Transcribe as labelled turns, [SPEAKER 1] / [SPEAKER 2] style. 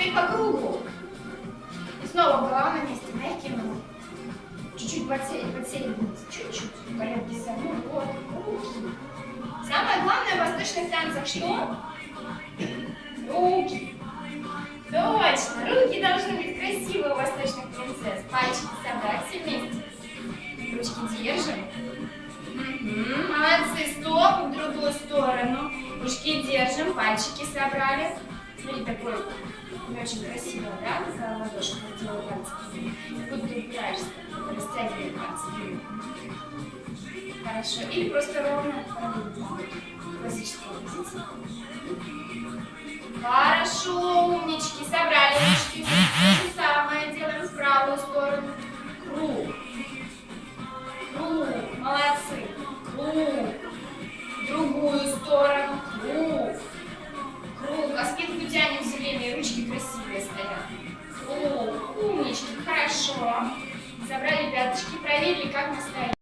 [SPEAKER 1] теперь по кругу. И снова голова на месте, мягкие ноги. Чуть-чуть подсели, подсели вниз. Чуть-чуть. Коленки согнули. Вот, руки. Самое главное в восточных танцах что? Руки. Точно. Руки должны быть красивые у восточных принцесс. Пальчики собрать все вместе. Ручки держим. Молодцы. Стоп. В другую сторону. Ручки держим. Пальчики собрали. Смотри, такой очень красиво, да? За ладошку сделала пальцы. Как будто упираешься. Растягивай пальцы. Хорошо. Или просто ровно проводим. Классическая позиция. Хорошо, умнички, собрали все время, и ручки красивые стоят. Круг. Умнички. Хорошо. Собрали пяточки, проверили, как мы стоим.